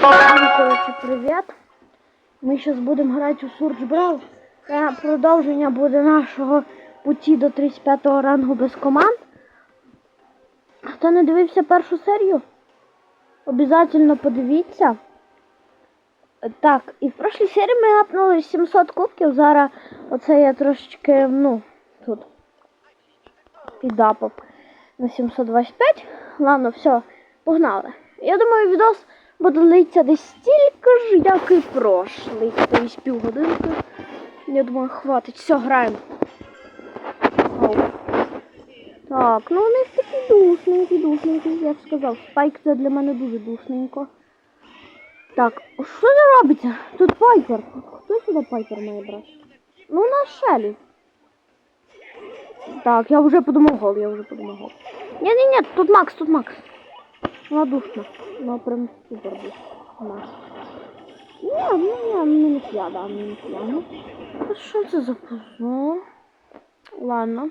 Коротше, привіт. Ми зараз будемо грати у Surge Brawl. Це продовження буде нашого путі до 35 го рангу без команд. Хто не дивився першу серію, обов'язково подивіться. Так, і в прошлій серії ми апнули 700 кубків. Зараз оце я трошечки, ну, тут підапав на 725. Ладно, все, погнали. Я думаю, відос буде длитися десь стільки ж, як і прошлий. Тобто півгодинки. Я думаю, хватить. Все, граємо. Так, ну вони такі душненькі, душненькі, я ж сказав. Спайк це для мене дуже душненько. Так, що це робиться? Тут пайпер. Хто сюди пайпер має брати? Ну, на шелі. Так, я вже подумав гол, я вже подумав гол. Ні-ні-ні, тут Макс, тут Макс. Ну, душно. Ну, прям супер душно. Макс. Ні, ну, ні, мінус я, да, мінус я. Ну, а що це за пузо? Ладно.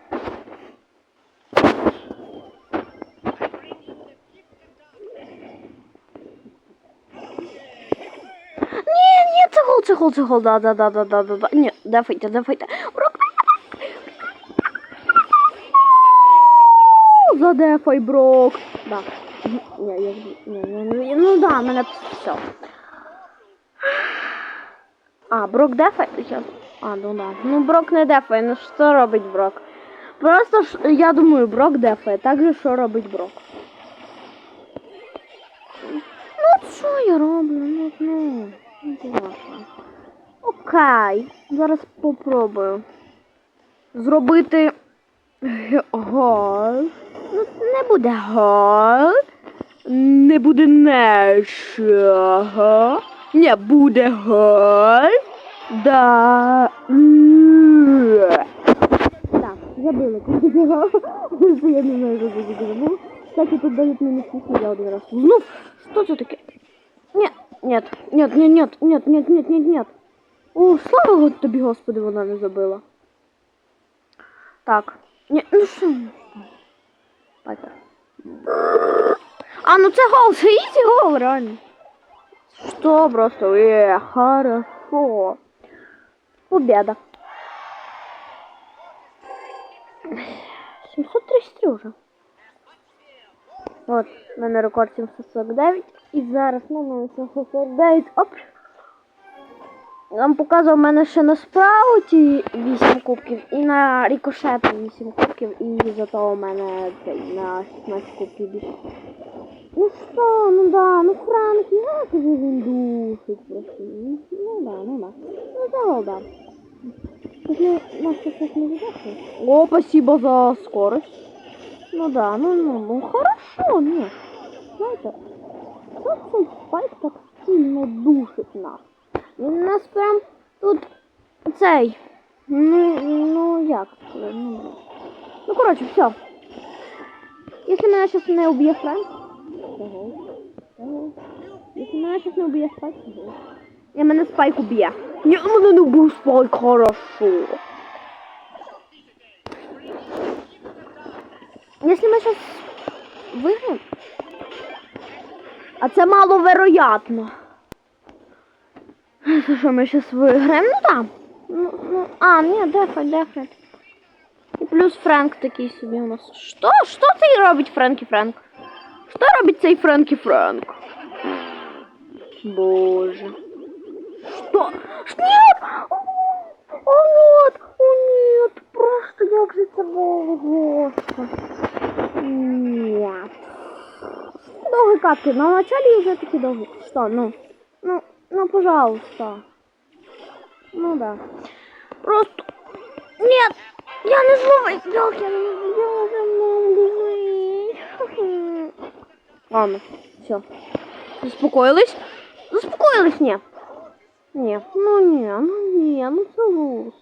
Це гол, це гол, да, да, да, да, да, да, да. Ні, дефайте, дефайте. Брок, Задефай, Брок. Да. Ні, я, ні, ні, ні, ну да, мене все. А, Брок дефає? Сейчас. А, ну да. Ну Брок не дефає, ну що робить Брок? Просто я думаю, Брок дефає. Так же, що робить Брок? Ну, що я роблю? Ну, ну, ну. Окей, зараз попробую зробити гол. Ну, не буде гол. Не буде нічого. Не буде гол. Да. Так, забили. гол. Я не знаю, що це забув. Кстати, тут дають мінус 8, я один раз. Ну, що це таке? Нет, нет, нет, нет, нет, нет, нет, нет, нет, нет. О, слава Гот- тобі, Господи, вона не забила. Так. Ні, ну що? Пайпер. А, ну це гол, це ізі гол, реально. Что просто? Е, хорошо. Победа. 733 вже. От, в мене рекорд 749. І зараз ну, мене 749. Оп! Я вам показував, в мене ще на спрауті 8 кубків і на рікошету 8 кубків, і зато у мене цей на 16 кубків. Ну що, ну да, ну Франк, як же він душить просто. Ну, Ну да, ну да. Ну це голда. Если нас сейчас не. О, спасибо за скорость. Ну да, ну, ну, ну хорошо, нет. Знаете, как цей спайк так сильно душить нас? Він нас прям тут цей. Ну, ну як? Ну, ну коротше, все. Если мене сейчас не уб'є Френк, ого, ого. Если мене сейчас не уб'є Спайк, ого. Я мене Спайк уб'є. Ні, мене не убив Спайк, хорошо. Если мы сейчас выиграем, а це маловероятно. Що, ми зараз виграємо? Ну так. Ну, ну, а, ні, дефай, дефай. І плюс Френк такий собі у нас. Що? Що цей робить Френкі Френк? Що робить цей Френкі Френк? Боже. Что? Ш- Нет! О, нет! О, нет! Просто як же це було, господи. Нет. Довгі катки. На начале уже такі довгі. Что, ну? Ну, ну, пожалуйста. Ну да. Просто... Нет! Я не зловий! Як я не зловий! Ладно, все. Заспокоились? Заспокоились, ні. Ні, ну ні, ну ні, ну це лус.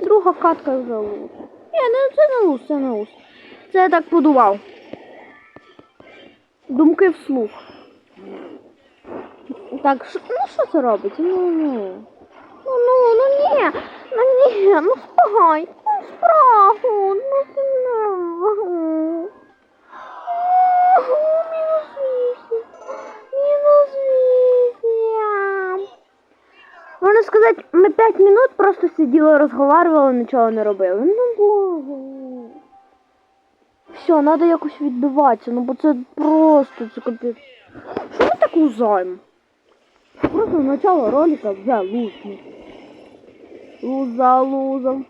Друга катка вже лус. Ні, ну це не лус, це не лус. Це я так подував. Думки вслух. Так, шо, ну що це робить? Ну, ну. Ну, ну, ну ні, ну ні, ну спагай, ну спрагу, ну ти не. Можна сказати, ми 5 минут просто сиділи, розговарювали, нічого не робили. Ну боже. Все, треба якось відбиватися, ну бо це просто це капець. Що ми так лузаємо? Просто начало ролика вже лузно. Луза лузом.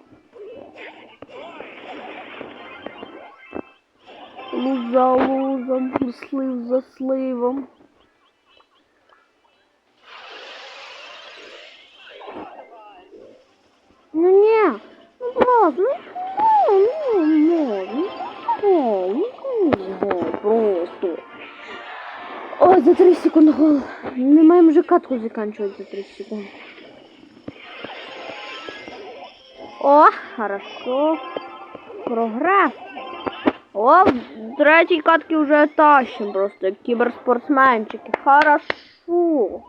Луза лузом, слив за сливом. Ну не, ну просто, ну, ну, ну, ну, ну, ну, ну, просто. Ой, за 3 секунди гол. Не маємо вже катку заканчивать за 3 секунди. О, хорошо. Прогресс. О, в третій катки вже тащим просто, як кіберспортсменчики. Хорошо.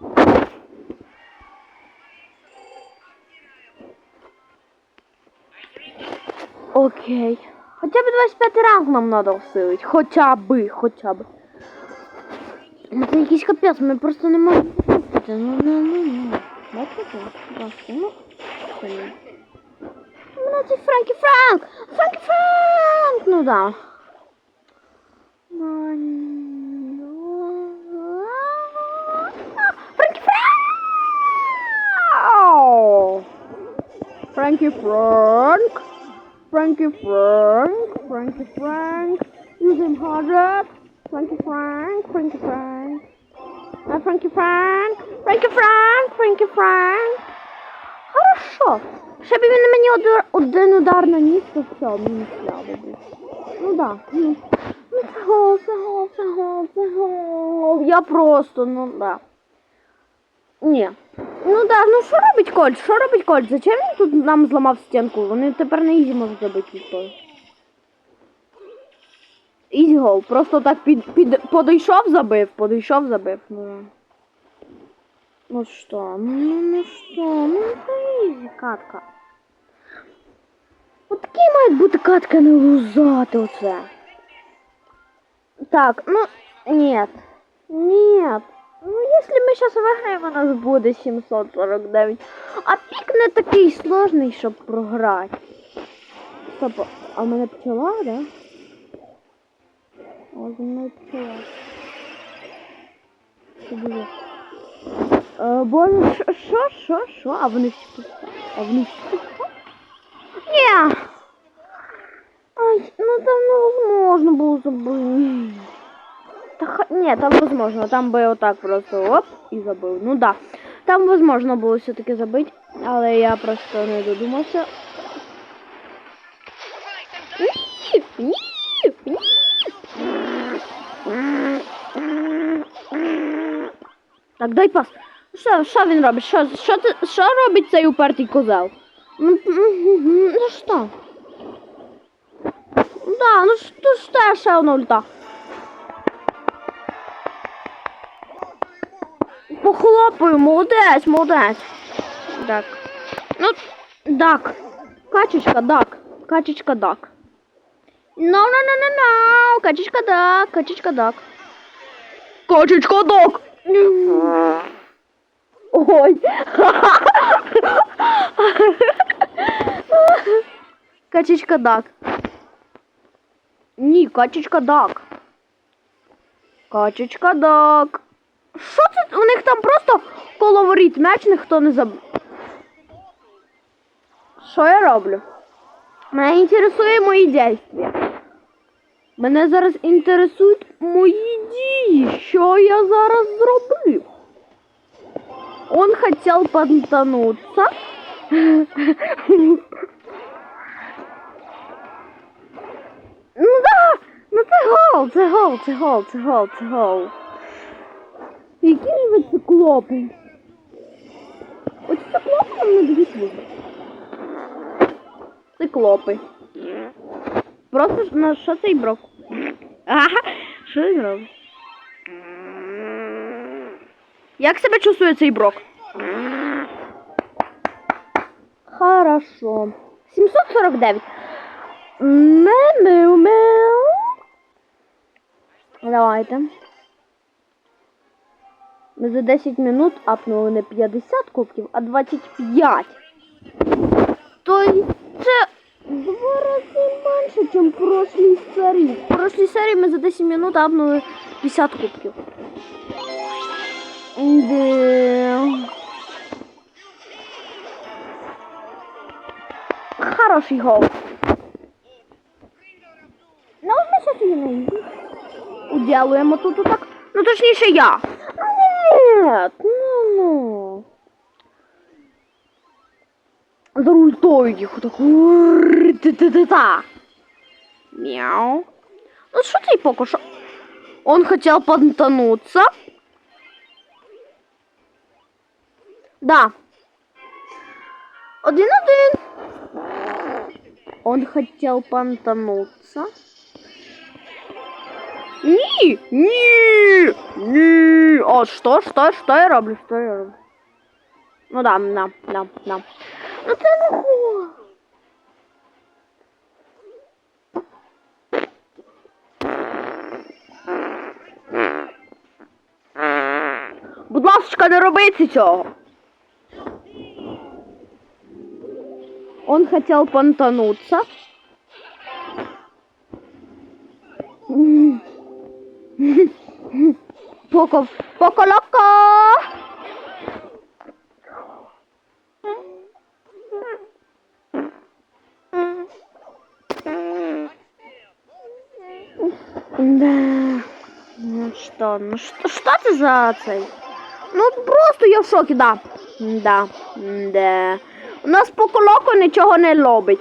Окей. Хоча б 25 ранг нам треба всилити. Хоча би, хоча б. Ну це якийсь капець, ми просто не можемо. Ну, ну, ну, ну. Бачите? Бачите, ну. це. Франкі Франк! Франкі Франк! Ну да. Франкі Франк! Франкі Франк! Frankie Frank, Frankie Frank, using hundred. Frankie Frank, Frankie Frank. Uh, Frankie Frank, Frankie Frank, Frankie Frank. Хорошо. Ще б він на мені один, один удар наніс, то все, мені слабо був. Ну да. Ну, ну це гол, це гол, це гол, це гол. Я просто, ну да. Ні. Ну да, ну що робить Кольт? Що робить Кольт? Зачем він тут нам зламав стінку? Вони тепер на ізі можуть забити відповідь. Ізі гол. Просто так під, під, подійшов, забив, подійшов, забив. Ну, ну що, ну, ну що, ну це ізі катка. От такі мають бути катка не лузати оце. Так, ну, нет. Нет. Ну, если мы сейчас выиграем, у нас буде 749. А пік не такий сложний, щоб програти. Стоп, а в мене пчела, да? О, за мною пчела. Е, боже, що, що, що? А вони всі тут. А вони всі тут. Ні! Ай, ну там невозможно було забити. Ні, там возможно. Там би отак просто оп і забив. Ну да. Там возможно було все-таки забити, але я просто не додумався. Так, дай пас. Що, що він робить? Що, що, ти, що робить цей упертий козел? Ну, м, ну що? Да, ну що ж те ще одна ульта. Похлопаю, молодець, молодець. Так. Ну, дак. Качечка, дак. Качечка, дак. No, no, no, no, no. Качечка, дак. Качечка, дак. Качечка, дак. Ой. Качечка, дак. Ні, качечка, дак. Качечка, дак. Що це? У них там просто коло м'яч ніхто не заб... Що я роблю? Мене інтересує мої дійства. Мене зараз інтересують мої дії. Що я зараз зробив? Он хотел понтануться. Ну да! Ну це гол, це гол, це гол, це гол, це гол. Які ж ви циклопи? От циклопи нам не дають виграти. Циклопи. Просто ж на що цей брок? Ага, що він робить? Як себе чувствує цей брок? Хорошо. 749. Меу-меу-меу. Давайте. Ми за 10 минут апнули не 50 кубків, а 25. То це два рази менше, ніж прошлій серії. В прошлій серії ми за 10 минут апнули 50 кубків. Де... Хороший гол. Ну, ми щас її не. Уділуємо тут отак. Ну, точніше я. Нет, ну, ну. За ультою їх отак. ур, Та-та-та-та. Мяу. Ну, що цей поки що? Он хотел понтануться. Да. Один-один. Он хотел понтануться. Ні, ні, ні. О, що, що, що я роблю, що я роблю? Ну да, да, да, да. Ну це не хо. Будь ласка, не робити цього. Он хотел понтануться. Поко, поко локо. Да. Ну что, ну что, что ты за цей? Ну просто я в шокі, да. Да. Да. У нас поко локо нічого не ну.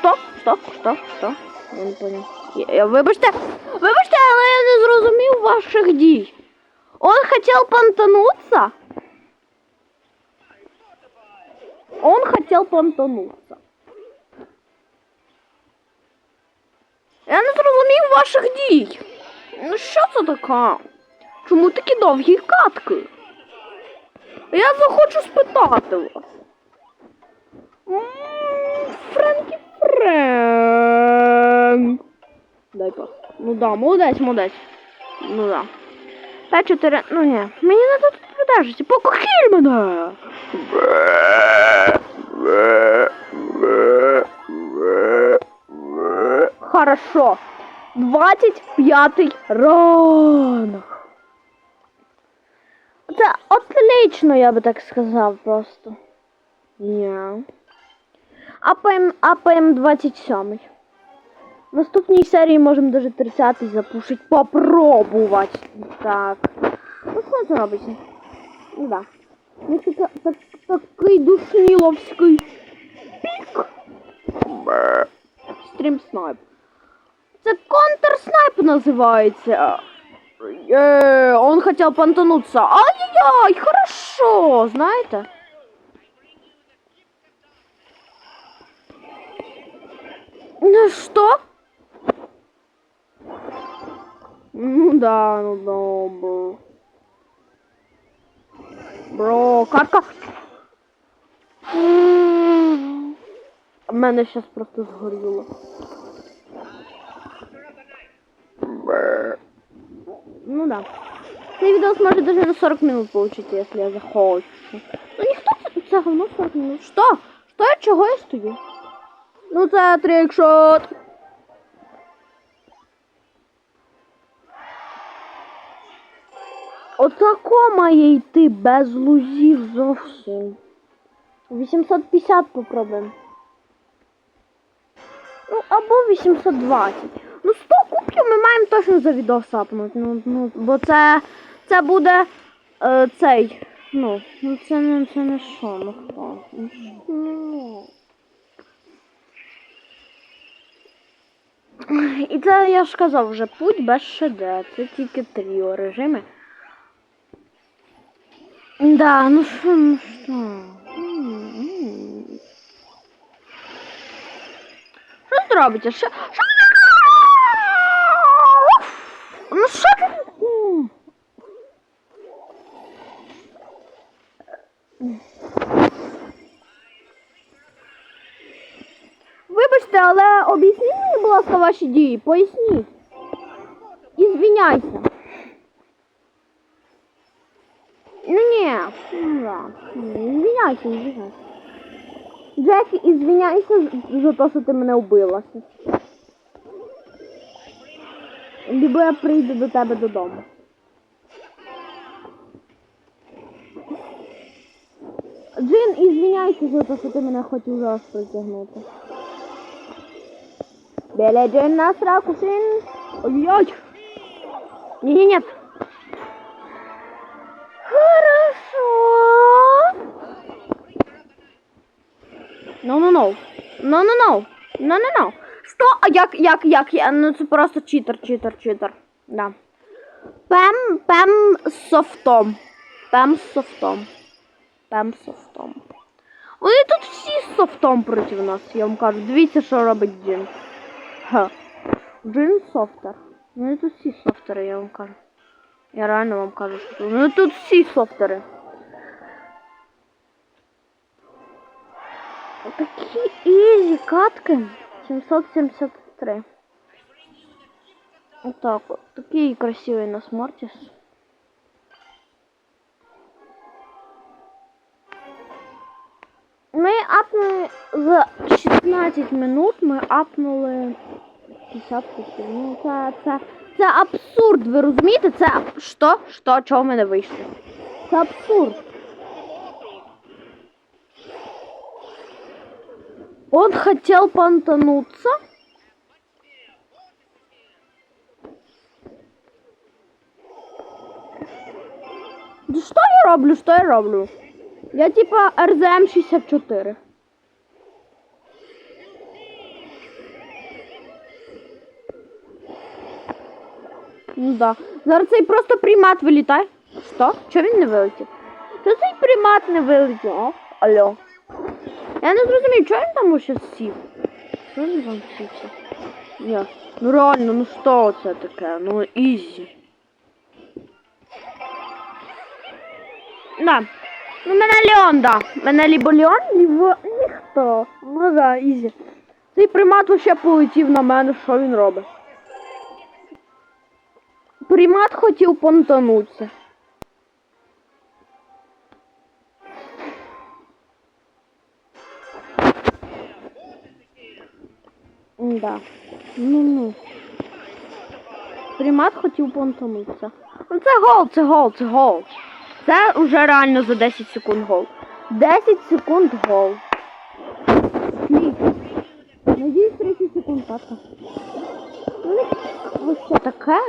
Що? Що? Що? Що? Я не понял. Я, вибачте, вибачте, але я не зрозумів ваших дій. Он хотел понтануться? Он хотел понтануться. Я не зрозумів ваших дій. Ну що це таке? Чому такі довгі катки? Я захочу спитати вас. М, Френкі Френк. Дай пас. Ну да, молодець, молодець. Ну да. 5-4, ну ні. Мені не тут продержиться. Покохіль мене! Хорошо. 25-й ранок. Це отлично, я би так сказав просто. Ні. АПМ, АПМ 27. В наступній серії можемо даже 30-й запушить. Попробувати. Так. Ну що це робиться? Ну да. Ну це та- так, такий душніловський пік. Стрім снайп. Це контр-снайп називається. Е, он хотел понтануться. Ай-яй-яй, хорошо, знаєте? Ну что? Ну да, ну добре. Бро, катка. В мене щас просто згоріло. Ну да. Цей відео може даже на 40 минут получиться, если я захочу. Ну ніхто це говно 40 минут. Що? Що я чого я стою? Ну це трикшот. Отако має йти без лузів зовсім. 850 попробуємо. Ну, або 820. Ну, 100 кубків ми маємо точно за відео сапнути. Ну, ну, бо це, це буде е, цей. Ну, ну це не це не що, ну хто. Ну. І це я ж казав вже путь без ШД. Це тільки тріо режими. Да, ну що, ну. Що тут робиться? Що? Що? Ну що? Вибачте, але об'ясніть мені, будь ласка, ваші дії. Поясніть. І. Да. Извиняйся, извиняйся. Джекі, извиняйся за те, що ти мене вбила. Либо я прийду до тебе додому. Джин, извиняйся за те, що ти мене хотів зараз притягнути. Біля Джин на сраку, син. Ой-ой. Ні, No, no, no. No, no, no. No, no, no. Що? А як, як, як? Я, ну це просто читер, читер, читер. Да. Пем, пем софтом. Пем софтом. Пем з софтом. Вони тут всі з софтом проти нас, я вам кажу. Дивіться, що робить Джин. Ха. Джин софтер. Вони тут всі софтери, я вам кажу. Я реально вам кажу, що. Ну тут всі софтери. Такі ізі катки. 773. Отак от. Такий красивий нас Мортіс. Ми апнули за 16 минут ми апнули 50 купів. Ну це, це, це абсурд, ви розумієте? Це що? Що? Чого в мене вийшло? Це абсурд. Он хотел понтануться. Да что я роблю? Что я роблю? Я типа РЗМ 64. Ну да. Зараз цей просто примат вилітає. Що? Чого він не вилетів? Чого цей примат не вилетів? О, алло. Я не зрозумів, чого він там ще сів? Що він там сівся? Ні. Ну реально, ну що це таке? Ну ізі. Да. Ну мене Леон, да. Мене либо Леон, либо ніхто. Ну да, ізі. Цей примат вообще полетів на мене, що він робить? Примат хотів понтанутися. Да. Ну ну. Примат хотів понтанутися. Ну це гол, це гол, це гол. Це вже реально за 10 секунд гол. 10 секунд гол. Надіюсь 30 секунд катка. Ну, ось що таке?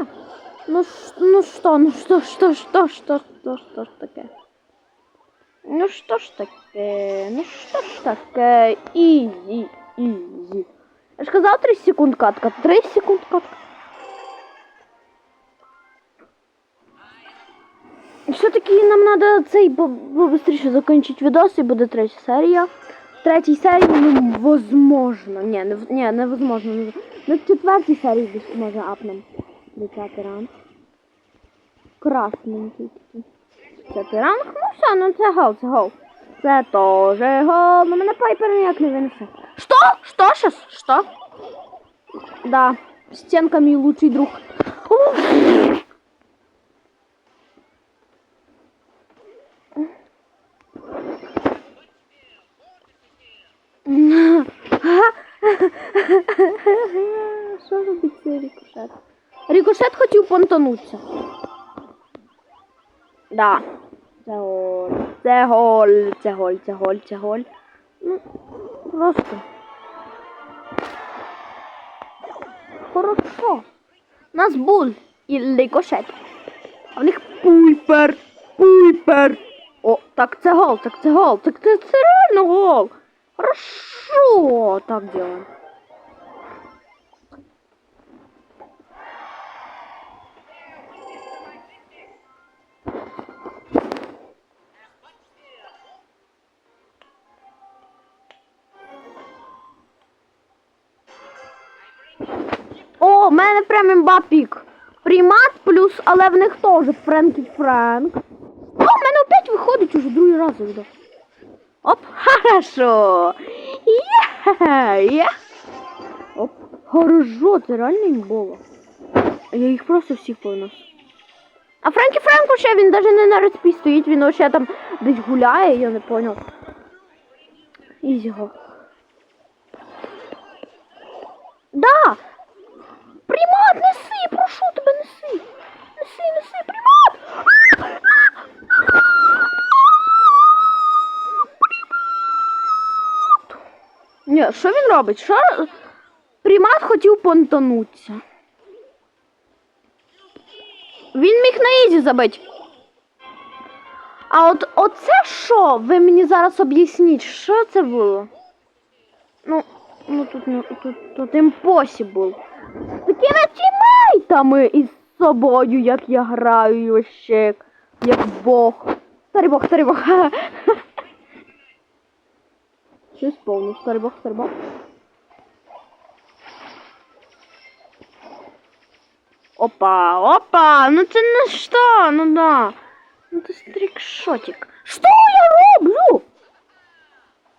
Ну, ну що, ну що, що, що, що, що, що ж таке? Ну що ж таке? Ну що ж таке? Ізі, ізі. Я ж казав 30 секунд катка. 30 секунд катка. Все-таки нам надо цей побыстріше закінчити відос і буде третя серія. Третій серії, ну, возможно. Ні, не, ні, невозможно. Не, ну, в четвертій серії десь може апнем. Десятий ранг. Красненький такий. Десятий ранг, ну все, ну це гол, це гол. Це теж гол. Ну мене пайпер ніяк не винесе. Що? Що щас? Що? Да. Стенка мій лучший друг. Що робить цей рикошет? Рикошет хотів понтанутися. Да. Це голь. Це голь. Це голь, це голь, просто. Хорошо. У нас буль і лейкошет. А в них пуйпер. Пуйпер. О, так це гол, так це гол, так це, це реально гол. Хорошо, так делаем. Прям. Примат плюс, але в них теж Френкі Френк. О, в мене опять виходить уже другий раз відео. Оп, хорошо. Є, є. Оп, хорошо, це реально імбово. Я їх просто всіх повинен. А Френкі Френку ще він навіть не на респі стоїть, він ще там десь гуляє, я не поняв. Ізіго. Да! Примат, неси, прошу тебе, неси! Неси, неси, примат! Ні, що він робить? Що? Примат хотів понтанутися. Він міг на ізі забити. А от оце що? Ви мені зараз об'ясніть, що це було? Ну, ну тут не тут, тут impossible. З такими тімейтами із собою, як я граю вообще, як, Бог. Старий Бог, старий Бог. Щось повно, старий Бог, старий Бог. Опа, опа, ну це не що, ну да. Ну ты стрикшотик. Что я роблю?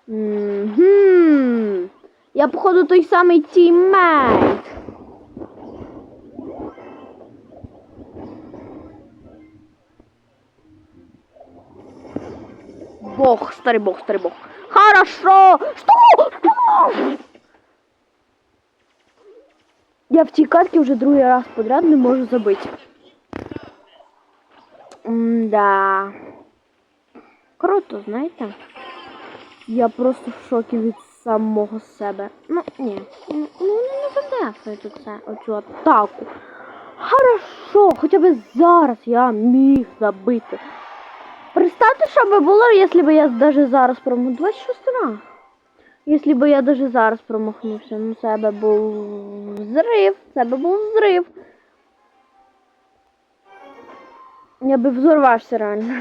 Угу. Я, походу, той самий тіммейт. Бог, старый бог, старый бог. Хорошо. Что? Я в цій катці вже другий раз подряд не можу забити. Да. Круто, знаєте? Я просто в шокі від самого себе. Ну, ні. Ну, ну не задефаю тут це, атаку. Хорошо, хоча б зараз я міг забити. Представте, що би було, якщо б я даже зараз промахнув. 26 раз. Якщо б я даже зараз промахнувся, ну це би був взрив, це би був взрив. Я би взорвався реально.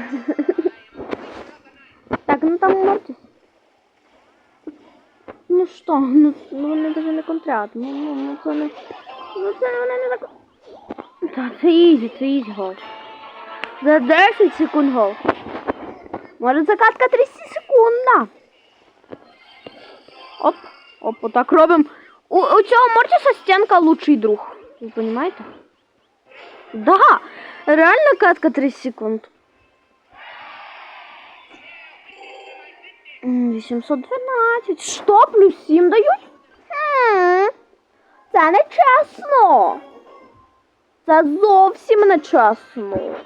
Так, ну там Мортіс. Ну що, ну, ну вони навіть не контрят. Ну, ну, ну це не. Ну це вони не так. Так, це ізі, це ізі гол. За 10 секунд гол. Може закатка 30 секунд. Оп, оп, отак робимо. У, у цього Мортіса стінка лучший друг. Ви розумієте? Да, реально катка 30 секунд. 812. Що плюс 7 дають? Хм, це не чесно. Це зовсім не чесно.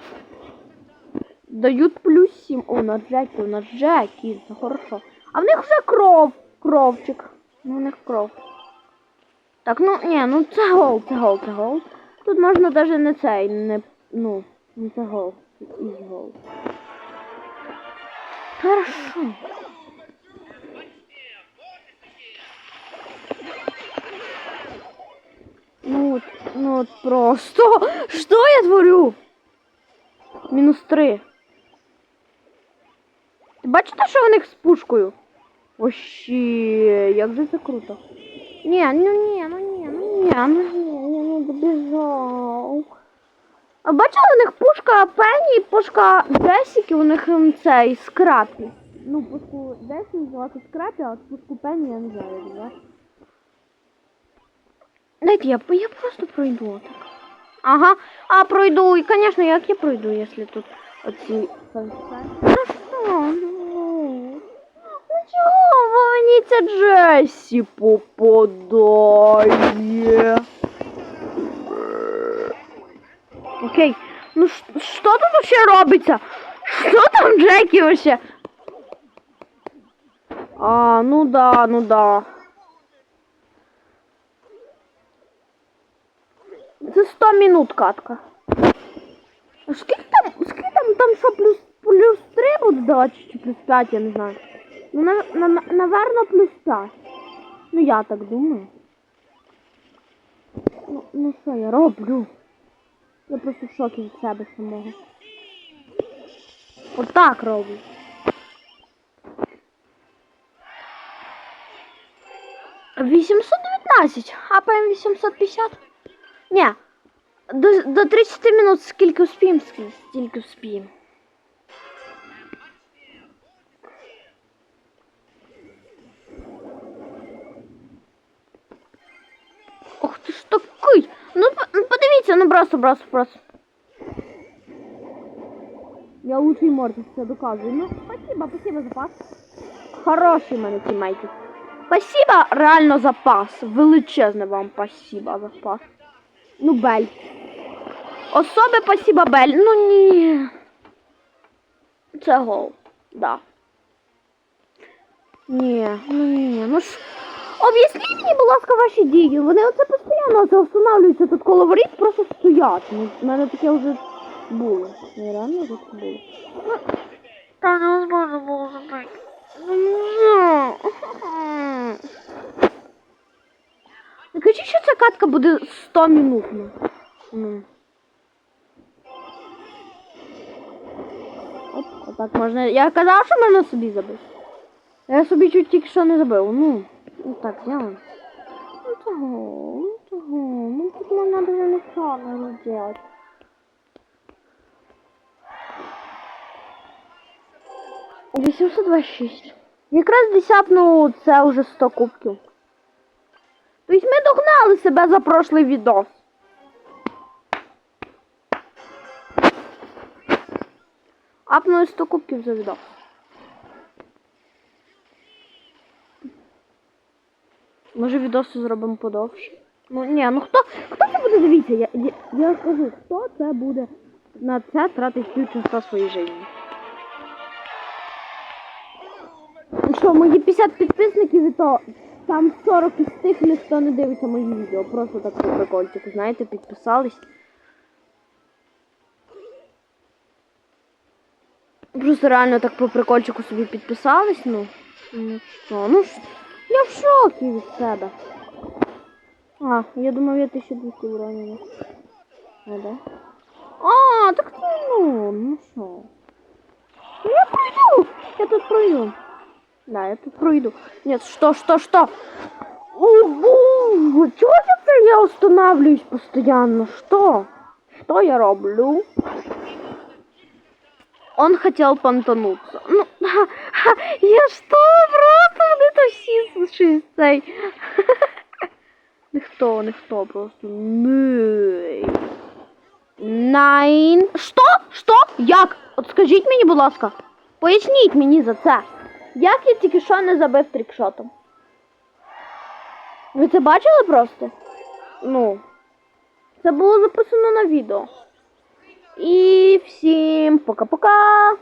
Дають плюс 7. О, на Джекі, у нас Джекі, хорошо. А в них вже кров. Кровчик. Ну, у них кров. Так, ну, ні, ну це гол, це гол, це гол. Тут можна навіть не цей, не, ну, не це гол. Із гол. Хорошо. Ну ну от просто. Що я творю? Мінус три. Ти бачите, що у них з пушкою? Вообще, як же це круто. Ні, ну ні, ну ні, ну ні, ну ні, я не добіжав. А бачила у них пушка Пенні і пушка Джесіки, у них ем, цей скрапі. Ну, пушку Джесі називати скрапі, а пушку Пенні я не знаю, звати. Дайте я, я просто пройду так. Ага, а пройду, і, звісно, як я пройду, якщо тут оці. Ну чого мені Джесі попадає? Окей. Ну що тут вообще робиться? Що там Джекі вообще? А, ну да, ну да. Це 100 минут катка. Скільки там, скільки там, там що, плюс, плюс 3 буде давати, чи плюс 5, я не знаю. Ну, на, на, на, наверно, плюс 5. Ну, я так думаю. Ну, ну що я роблю? Я просто в шокі від себе самого. Отак роблю. Вісімсот дев'ятнадцять, хапаємо 850. Ні, до, до 30 минут скільки успіємо, скільки, успіємо. Такий! Ну ну, подивіться, ну просто, просто, просто. Я лучший Мортис, це доказую. Ну, спасибо, спасибо за пас. Хороший мене тімейти. Спасибо, реально за пас. Величезне вам спасибо за пас. Ну, Бель. Особи спасибо, Бель. Ну ні. Це гол. Да. Ні, ну ні, ну ж. Об'ясніть мені, будь ласка, ваші дії. Вони оце постійно це встановлюються тут коло воріт, просто стоять. Ну, в мене таке вже було. Не реально це було. Ну, Та не зможу було забити. Ну. Не кажіть, що ця катка буде 100 минутна. Ну. Оп, отак можна. Я казав, що можна собі забити. Я собі чуть тільки що не забив. Ну, ну так, делаем. Ну того, ну того. Ну тут можна даже нічого не робити. Вісімсот двадцять шість. Якраз десятну це вже 100 кубків. Тобто ми догнали себе за прошлий відос. Апнули 100 кубків за відос. Може відоси зробимо подовше? Ну ні, ну хто, хто це буде дивитися? Я, я, я скажу, хто це буде на це тратить півчаса своєї житті. Ну Що, мої 50 підписників, і то там 40 із тих ніхто не дивиться мої відео. Просто так по прикольчику, знаєте, підписались. Просто реально так по прикольчику собі підписались, ну. Ну що, ну ж, я в шокі від. А, я думав, я 1200 уронила. А, да? А, так це ну, ну. Ну, Я пройду! Я тут пройду. Да, я тут пройду. Нет, что, что, что? Ого! Чего это я устанавливаюсь постоянно? Что? Что я роблю? Он хотел понтануться. Ну, я что, просто вони то всі щось цей. Ніхто, ніхто просто. Ний. Найн. Що? Що? Як? От скажіть мені, будь ласка. Поясніть мені за це. Як я тільки що не забив трікшотом? Ви це бачили просто? Ну. Це було записано на відео. І всім пока-пока.